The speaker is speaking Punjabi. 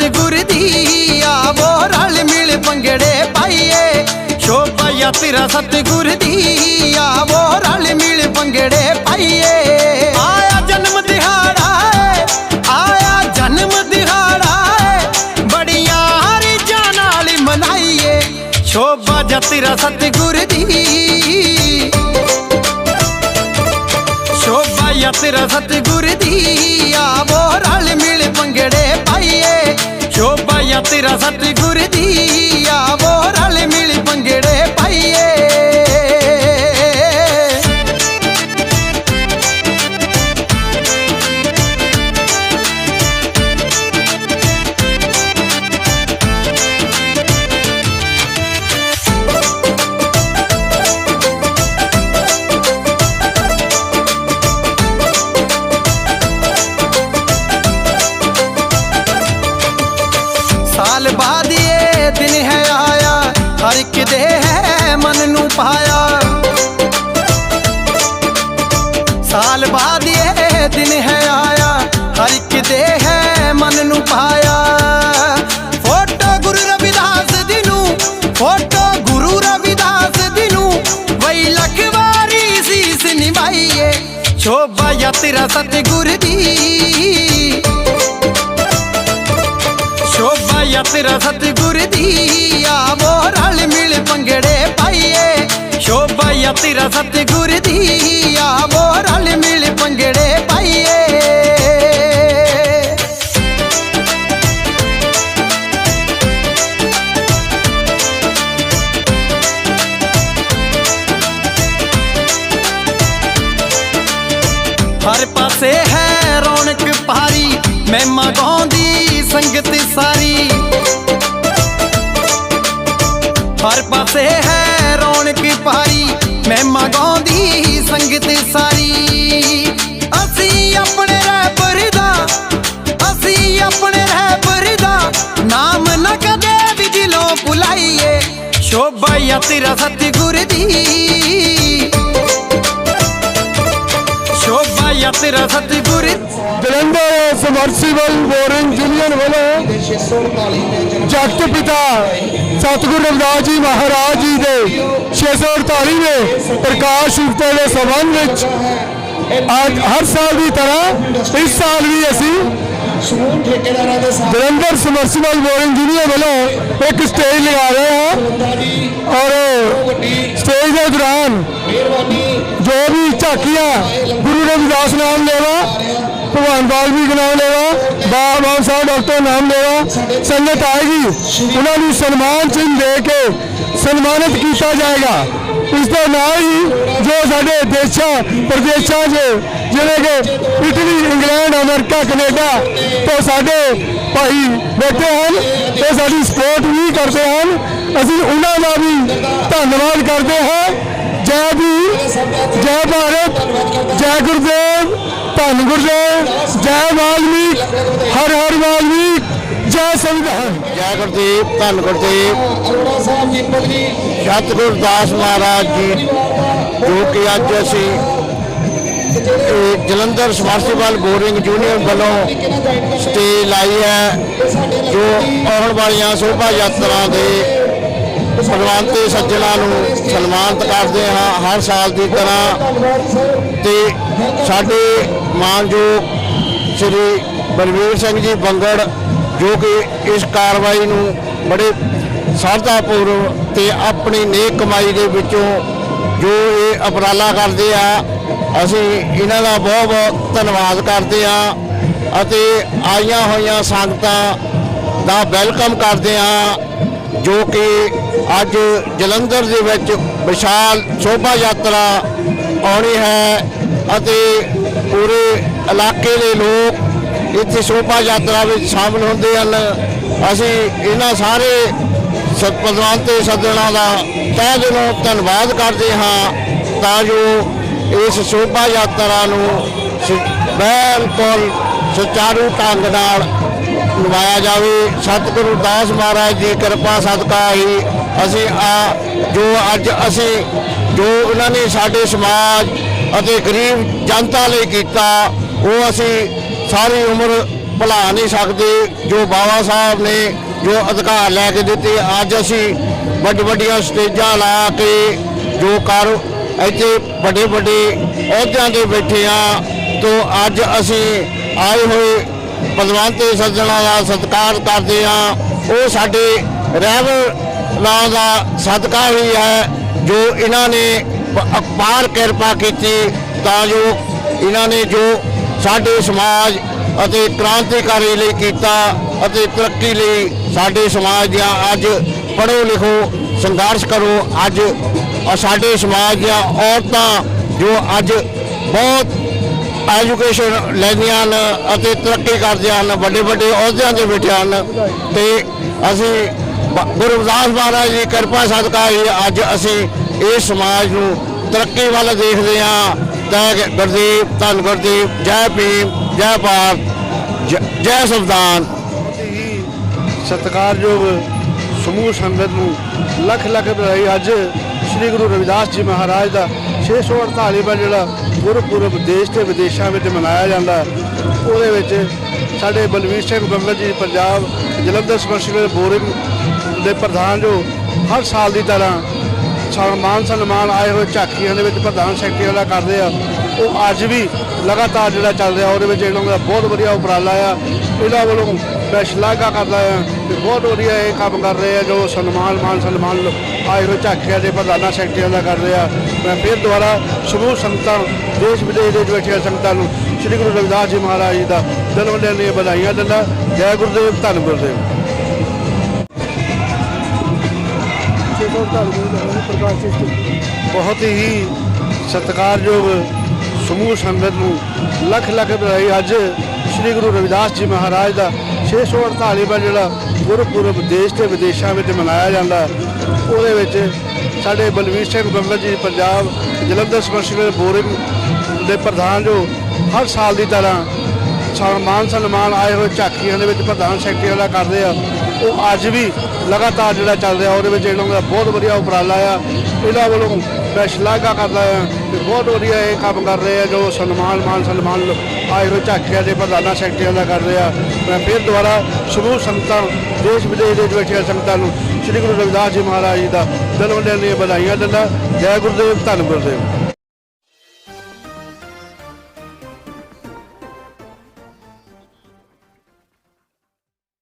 ਯਾਤਰਾ ਸਤਿਗੁਰ ਦੀ ਆਵੋ ਰਲ ਮਿਲ ਪੰਗੜੇ ਪਾਈਏ। ਸ਼ੋਭਾ ਯਾਤਰਾ ਸਤਿਗੁਰ ਦੀ ਆਵੋ ਰਲ ਮਿਲ ਪੰਗੜੇ ਪਾਈਏ। ਆਇਆ ਜਨਮ ਦਿਹਾੜਾ ਆਇਆ ਜਨਮ ਦਿਹਾੜਾ ਬੜੀਆਂ ਰੀਝਾਂ ਨਾਲ ਮਨਾਈਏ। ਸ਼ੋਭਾ ਯਾਤਰਾ ਸਤਿਗੁਰ ਦੀ। ਸ਼ੋਭਾ ਯਾਤਰਾ ਸਤਿਗੁਰ ਦੀ ਆਵੋ ਰਲ ਮਿਲ ਪੰਗੜੇ ਤੇਰਾ ਸਤਿਗੁਰ ਦੀ ਆਵੋ ਰਲ ਮਿਲ ਪੰਗੜੇ ਹਰ ਦੇ ਹੈ ਮਨ ਨੂੰ ਪਾਇਆ। ਸਾਲ ਬਾਅਦ ਇਹ ਦਿਨ ਹੈ ਆਇਆ, ਹਰ ਇੱਕ ਦੇ ਹੈ ਮਨ ਨੂੰ ਪਾਇਆ। ਫੋਟੋ ਗੁਰੂ ਰਵਿਦਾਸ ਦੀ ਨੂੰ, ਫੋਟੋ ਗੁਰੂ ਰਵਿਦਾਸ ਦੀ ਨੂੰ, ਵਈ ਲੱਖ ਵਾਰੀ ਸੀਸ ਨਿਭਾਈਏ। ਸ਼ੋਭਾ ਯਾਤਰਾ ਸਤਿਗੁਰ ਦੀ। ਸ਼ੋਭਾ ਯਾਤਰਾ ਸਤਿਗੁਰ ਦੀ, ਆਵੋ। ਪਾਈਏ। ਸ਼ੋਭਾ ਯਾਤਰਾ ਸਤਿਗੁਰ ਦੀ ਆਵੋ ਰਲ ਮਿਲ ਪੰਗੜੇ ਪਾਈਏ। ਹਰ ਪਾਸੇ ਹੈ ਰੌਣਕ ਭਾਰੀ, ਮਹਿਮਾ ਗਾਉਂਦੀ ਸੰਗਤ ਸਾਰੀ। ਹਰ ਪਾਸੇ ਹੈ ਰੌਣਕ ਭਾਰੀ ਮਹਿਮਾ ਗਾਉਂਦੀ ਸੰਗਤ ਸਾਰੀ। ਅਸੀਂ ਆਪਣੇ ਰਹਿਬਰ ਦਾ, ਅਸੀਂ ਆਪਣੇ ਰਹਿਬਰ ਦਾ ਨਾਮ ਨਾ ਕਦੇ ਵੀ ਦਿਲੋਂ ਭੁਲਾਈਏ। ਸ਼ੋਭਾ ਯਾਤਰਾ ਸਤਿਗੁਰ ਦੀ। ਯਾਤਰਾ ਸਤਿਗੁਰ। ਜਲੰਧਰ ਸਮਰਸੀਬਲ ਬੋਰਿੰਗ ਯੂਨੀਅਨ ਵੱਲੋਂ ਜਗਤ ਪਿਤਾ ਸਤਿਗੁਰੂ ਰਵਿਦਾਸ ਜੀ ਮਹਾਰਾਜ ਜੀ ਦੇ 648ਵੇਂ ਪ੍ਰਕਾਸ਼ ਉਤਸਵ ਦੇ ਸੰਬੰਧ ਵਿੱਚ ਅੱਜ ਹਰ ਸਾਲ ਦੀ ਤਰ੍ਹਾਂ ਇਸ ਸਾਲ ਵੀ ਅਸੀਂ ਸਮੂਹ ਠੇਕੇਦਾਰਾਂ ਦੇ ਸਾਥ ਜਲੰਧਰ ਸਮਰਸੀਬਲ ਬੋਰਿੰਗ ਯੂਨੀਅਨ ਵੱਲੋਂ ਇੱਕ ਸਟੇਜ ਲਗਾ ਰਹੇ ਹਾਂ ਔਰ ਸਟੇਜ ਦੇ ਦੌਰਾਨ ਗੁਰੂ ਨਾਮ ਲੈਵਾ, ਭਗਵਾਨ ਵਾਲਮੀਕ ਨਾਮ ਲੈਵਾ ਬਾਬਾ ਬਾਬਾ ਸਾਹਿਬ ਡਾਕਟਰ ਨਾਮ ਲੈਵਾ, ਸੰਗਤ ਆਏਗੀ, ਉਹਨਾਂ ਨੂੰ ਸਨਮਾਨ ਚਿੰਨ੍ਹ ਦੇ ਕੇ ਸਨਮਾਨਿਤ ਕੀਤਾ ਜਾਏਗਾ। ਇਸ ਤੋਂ ਨਾਲ ਹੀ ਜੋ ਸਾਡੇ ਦੇਸ਼ਾਂ, ਪ੍ਰਦੇਸ਼ਾਂ 'ਚ, ਜਿਵੇਂ ਕਿ ਇਟਲੀ, ਇੰਗਲੈਂਡ, ਅਮਰੀਕਾ, ਕੈਨੇਡਾ, ਤੋਂ ਸਾਡੇ ਭਾਈ ਬੈਠੇ ਹਨ, ਤੇ ਸਾਡੀ ਸਪੋਰਟ ਵੀ ਕਰਦੇ ਹਨ। ਅਸੀਂ ਉਹਨਾਂ ਦਾ ਵੀ ਧੰਨਵਾਦ ਕਰਦੇ ਹਾਂ। ਧੰਨ ਗੁਰਦੇਵ ਜੈ ਵਾਲਮੀਕ, ਹਰ ਹਰ ਵਾਲਮੀਕ, ਜੈ ਸੰਵਿਧਾਨ। ਜੈ ਗੁਰਦੀਪ, ਧੰਨ ਗੁਰਦੀਪ। ਅਰੋੜਾ ਸਤਿਗੁਰ ਦਾਸ ਮਹਾਰਾਜ ਜੀ, ਜੋ ਕਿ ਅੱਜ ਅਸੀਂ ਜਲੰਧਰ ਸਮਰਸੀਬਲ ਬੋਰਿੰਗ ਯੂਨੀਅਨ ਵੱਲੋਂ ਸਟੇਜ ਲਾਈ ਹੈ, ਜੋ ਆਉਣ ਵਾਲੀਆਂ ਸ਼ੋਭਾ ਯਾਤਰਾ ਦੇ ਪ੍ਰਵਾਨਤੇ ਸੱਜਣਾ ਨੂੰ ਸਨਮਾਨਿਤ ਕਰਦੇ ਹਾਂ ਹਰ ਸਾਲ ਦੀ ਤਰ੍ਹਾਂ। ਤੇ ਸਾਡੇ ਮਾਨਯੋਗ ਸ੍ਰੀ ਬਲਵੀਰ ਸਿੰਘ ਜੀ ਬੰਗੜ, ਜੋ ਕਿ ਇਸ ਕਾਰਵਾਈ ਨੂੰ ਬੜੇ ਸਰਧਾਪੂਰਵ ਤੇ ਆਪਣੀ ਨੇਕ ਕਮਾਈ ਦੇ ਵਿੱਚੋਂ ਜੋ ਇਹ ਅਪਰਾਲਾ ਕਰਦੇ ਆ, ਅਸੀਂ ਇਹਨਾਂ ਦਾ ਬਹੁਤ ਬਹੁਤ ਧੰਨਵਾਦ ਕਰਦੇ ਆ ਅਤੇ ਆਈਆਂ ਹੋਈਆਂ ਸੰਗਤਾਂ ਦਾ ਵੈਲਕਮ ਕਰਦੇ ਆ ਜੋ ਕਿ ਅੱਜ ਜਲੰਧਰ ਦੇ ਵਿੱਚ ਵਿਸ਼ਾਲ ਸ਼ੋਭਾ ਯਾਤਰਾ ਆਉਣੀ ਹੈ ਅਤੇ ਪੂਰੇ ਇਲਾਕੇ ਦੇ ਲੋਕ ਇੱਥੇ ਸ਼ੋਭਾ ਯਾਤਰਾ ਵਿੱਚ ਸ਼ਾਮਲ ਹੁੰਦੇ ਹਨ। ਅਸੀਂ ਇਹਨਾਂ ਸਾਰੇ ਸਤਪਦਵਾਨ ਤੇ ਸੱਜਣਾ ਦਾ ਤਹਿ ਦਿਲੋਂ ਧੰਨਵਾਦ ਕਰਦੇ ਹਾਂ ਤਾਂ ਜੋ ਇਸ ਸ਼ੋਭਾ ਯਾਤਰਾ ਨੂੰ ਸ- ਬਿਲਕੁਲ ਸੁਚਾਰੂ ਢੰਗ ਨਾਲ ਨਿਭਾਇਆ ਜਾਵੇ। ਸਤਿਗੁਰੂ ਦਾਸ ਮਹਾਰਾਜ ਦੀ ਕਿਰਪਾ, ਸਦਕਾ ਹੀ ਅਸੀਂ ਆ ਜੋ ਅੱਜ ਅਸੀਂ ਜੋ ਉਹਨਾਂ ਨੇ ਸਾਡੇ ਸਮਾਜ ਅਤੇ ਗਰੀਬ ਜਨਤਾ ਲਈ ਕੀਤਾ, ਉਹ ਅਸੀਂ ਸਾਰੀ ਉਮਰ ਭੁਲਾ ਨਹੀਂ ਸਕਦੇ। ਜੋ ਬਾਬਾ ਸਾਹਿਬ ਨੇ ਜੋ ਅਧਿਕਾਰ ਲੈ ਕੇ ਦਿੱਤੇ, ਅੱਜ ਅਸੀਂ ਵੱਡ ਵੱਡੀਆਂ ਸਟੇਜਾਂ ਲਾ ਕੇ ਜੋ ਕਰ ਇੱਥੇ ਵੱਡੇ ਵੱਡੇ ਅਹੁਦਿਆਂ ਤੇ ਬੈਠੇ ਆ ਤੋਂ ਅੱਜ ਅਸੀਂ ਆਏ ਹੋਏ ਪਦਵੰਤੇ ਸੱਜਣਾ ਦਾ ਸਤਿਕਾਰ ਕਰਦੇ ਆ। ਉਹ ਸਾਡੇ ਰਹਿਬਰ ਨਾਂ ਦਾ ਸਦਕਾ ਹੀ ਹੈ, ਜੋ ਇਹਨਾਂ ਨੇ ਪ- ਅਪਾਰ ਕਿਰਪਾ ਕੀਤੀ ਤਾਂ ਜੋ ਇਹਨਾਂ ਨੇ ਜੋ ਸਾਡੇ ਸਮਾਜ ਅਤੇ ਕ੍ਰਾਂਤੀਕਾਰੀ ਲਈ ਕੀਤਾ ਅਤੇ ਤਰੱਕੀ ਲਈ ਸਾਡੇ ਸਮਾਜ ਦੀਆਂ ਅੱਜ ਪੜ੍ਹੋ ਲਿਖੋ, ਸੰਘਰਸ਼ ਕਰੋ। ਅੱਜ ਅ, ਸਾਡੇ ਸਮਾਜ ਦੀਆਂ ਔਰਤਾਂ ਜੋ ਅੱਜ ਬਹੁਤ ਐਜੂਕੇਸ਼ਨ ਲੈਂਦੀਆਂ ਹਨ ਅਤੇ ਤਰੱਕੀ ਕਰਦੀਆਂ ਹਨ, ਵੱਡੇ ਵੱਡੇ ਅਹੁਦਿਆਂ ਤੇ ਬੈਠੇ ਹਨ। ਤੇ ਅਸੀਂ ਗੁਰੂ ਰਵਿਦਾਸ ਮਹਾਰਾਜ ਦੀ ਕਿਰਪਾ ਸਦਕਾ ਹੀ ਅੱਜ ਅਸੀਂ ਇਸ ਸਮਾਜ ਨੂੰ ਤਰੱਕੀ ਵੱਲ ਦੇਖਦੇ ਹਾਂ। ਤੈ ਗੁਰਦੀਪ, ਧੰਨ ਗੁਰਦੀਪ, ਜੈ ਭੀਮ, ਜੈ ਭਾਰਤ, ਜੈ- ਸੰਵਿਧਾਨ। ਸਤਿਕਾਰਯੋਗ ਸਮੂਹ ਸੰਗਤ ਨੂੰ ਲੱਖ ਲੱਖ ਵਧਾਈ। ਅੱਜ ਸ੍ਰੀ ਗੁਰੂ ਰਵਿਦਾਸ ਜੀ ਮਹਾਰਾਜ ਦਾ 648ਵਾਂ ਜਿਹੜਾ ਗੁਰਪੁਰਬ ਦੇਸ਼ ਤੇ ਵਿਦੇਸ਼ਾਂ ਵਿੱਚ ਮਨਾਇਆ ਜਾਂਦਾ। ਉਹਦੇ ਵਿੱਚ ਸਾਡੇ ਬਲਵੀਰ ਸਿੰਘ ਬੰਗਲ ਜੀ, ਪੰਜਾਬ ਜਲੰਧਰ ਸਮਰਸੀਬਲ ਬੋਰਿੰਗ ਦੇ ਪ੍ਰਧਾਨ ਜੋ ਹਰ ਸਾਲ ਦੀ ਤਰ੍ਹਾਂ ਸਨਮਾਨ ਸਨਮਾਨ ਆਏ ਹੋਏ ਝਾਕੀਆਂ ਦੇ ਵਿੱਚ ਪ੍ਰਧਾਨ ਸੈਕਟਰੀ ਵਾਲਾ ਕਰਦੇ ਆ। ਉਹ ਅੱਜ ਵੀ ਲਗਾਤਾਰ ਜਿਹੜਾ ਚੱਲ ਰਿਹਾ ਉਹਦੇ ਵਿੱਚ ਇਹਨਾਂ ਦਾ ਬਹੁਤ ਵਧੀਆ ਉਪਰਾਲਾ ਆ। ਇਹਨਾਂ ਵੱਲੋਂ ਮੈਂ ਸ਼ਲਾਘਾ ਕਰਦਾ ਆ ਕਿ ਬਹੁਤ ਵਧੀਆ ਇਹ ਕੰਮ ਕਰ ਰਹੇ ਆ ਜੋ ਸਨਮਾਨ ਮਾਨ ਸਨਮਾਨ ਆਏ ਹੋਏ ਝਾਕੀਆਂ ਦੇ ਪ੍ਰਧਾਨਾਂ ਸੈਕਟਰੀਆਂ ਦਾ ਕਰ ਰਹੇ ਮੈਂ ਫਿਰ ਦੁਬਾਰਾ ਸਮੂਹ ਸੰਗਤਾਂ ਦੇਸ਼ ਵਿਦੇਸ਼ ਦੇ ਬੈਠੀਆਂ ਸੰਗਤਾਂ ਨੂੰ ਸ੍ਰੀ ਗੁਰੂ ਰਵਿਦਾਸ ਜੀ ਮਹਾਰਾਜ ਜੀ ਦਾ ਦਿਨ ਦੀਆਂ ਵਧਾਈਆਂ ਦਿੰਦਾ। ਜੈ ਗੁਰਦੇਵ ਧੰਨ ਗੁਰਦੇਵ। ਬਹੁਤ ਹੀ ਸਤਿਕਾਰਯੋਗ ਸਮੂਹ ਸੰਗਤ ਨੂੰ ਲੱਖ ਲੱਖ ਵਧਾਈ। ਅੱਜ ਸ੍ਰੀ ਗੁਰੂ ਰਵਿਦਾਸ ਜੀ ਮਹਾਰਾਜ ਦਾ 648ਵਾਂ ਜਿਹੜਾ ਗੁਰਪੁਰਬ ਦੇਸ਼ ਤੇ ਵਿਦੇਸ਼ਾਂ ਵਿੱਚ ਮਨਾਇਆ ਜਾਂਦਾ, ਉਹਦੇ ਵਿੱਚ ਸਾਡੇ ਬਲਵੀਰ ਸਿੰਘ ਬੰਗਲ ਜੀ, ਪੰਜਾਬ ਜਲੰਧਰ ਸਮਰਸੀਬਲ ਬੋਰਿੰਗ ਦੇ ਪ੍ਰਧਾਨ ਜੋ ਹਰ ਸਾਲ ਦੀ ਤਰ੍ਹਾਂ ਸਨਮਾਨ ਸਨਮਾਨ ਆਏ ਹੋਏ ਝਾਕੀਆਂ ਦੇ ਵਿੱਚ ਪ੍ਰਧਾਨ ਸੈਕਟਰੀ ਵਾਲਾ ਕਰਦੇ ਆ। ਉਹ ਅੱਜ ਵੀ ਲਗਾਤਾਰ ਜਿਹੜਾ ਚੱਲ ਰਿਹਾ, ਉਹਦੇ ਵਿੱਚ ਇਹਨਾਂ ਦਾ ਬਹੁਤ ਵਧੀਆ ਉਪਰਾਲਾ ਆ। ਇਹਨਾਂ ਵੱਲੋਂ ਮੈਂ ਸ਼ਲਾਘਾ ਕਰਦਾ ਆ ਕਿ ਬਹੁਤ ਵਧੀਆ ਇਹ ਕੰਮ ਕਰ ਰਹੇ ਆ, ਜੋ ਸਨਮਾਨ, ਮਾਨ ਸਨਮਾਨ ਆਏ ਹੋਏ ਝਾਕੀਆਂ ਦੇ ਪ੍ਰਧਾਨਾਂ ਸੈਕਟਰੀਆਂ ਦਾ ਕਰ ਰਹੇ ਆ। ਮੈਂ ਫਿਰ ਦੁਬਾਰਾ ਸਮੂਹ ਸੰਗਤਾਂ, ਦੇਸ਼ ਵਿਦੇਸ਼ ਦੇ ਵਿੱਚ ਬੈਠੀਆਂ ਸੰਗਤਾਂ ਨੂੰ ਸ੍ਰੀ ਗੁਰੂ ਰਵਿਦਾਸ ਜੀ ਮਹਾਰਾਜ ਜੀ ਦਾ ਜਨਮ ਦਿਨ ਦੀਆਂ ਵਧਾਈਆਂ ਦਿੰਦਾ। ਜੈ ਗੁਰਦੇਵ, ਧੰਨ ਗੁਰਦੇਵ।